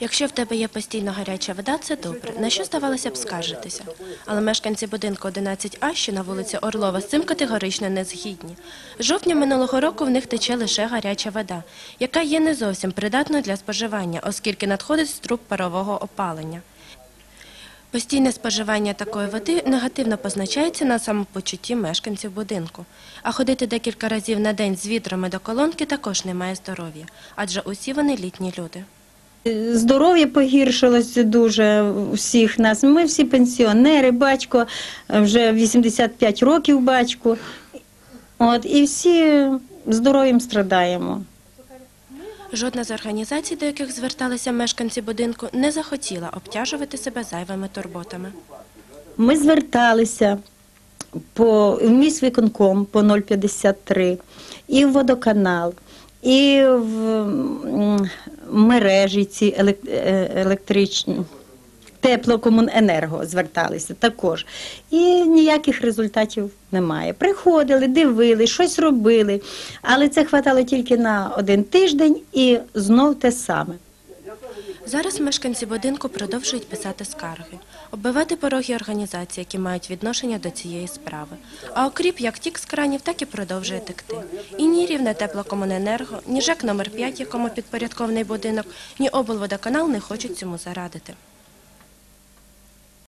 Якщо в тебе є постійно гаряча вода, це добре. На що здавалося б скаржитися? Але мешканці будинку 11А, що на вулиці Орлова, з цим категорично не згідні. Жовтня минулого року в них тече лише гаряча вода, яка є не зовсім придатною для споживання, оскільки надходить з труб парового опалення. Постійне споживання такої води негативно позначається на самопочутті мешканців будинку. А ходити декілька разів на день з відрами до колонки також немає здоров'я, адже усі вони літні люди. Здоров'я погіршилося дуже у всіх нас. Ми всі пенсіонери, батько вже 85 років батьку. От, і всі здоров'ям страдаємо. Жодна з організацій, до яких зверталися мешканці будинку, не захотіла обтяжувати себе зайвими турботами. Ми зверталися по в міськвиконком по 053, і в водоканал, і в мережі ці е, електричні. Теплокомуненерго зверталися також. І ніяких результатів немає. Приходили, дивили, щось робили, але це хватало тільки на один тиждень і знов те саме. Зараз мешканці будинку продовжують писати скарги, оббивати пороги організацій, які мають відношення до цієї справи. А окріп як тік з кранів, так і продовжує текти. І ні рівне теплокомуненерго, ні ЖЕК номер 5 якому підпорядкований будинок, ні облводоканал не хочуть цьому зарадити.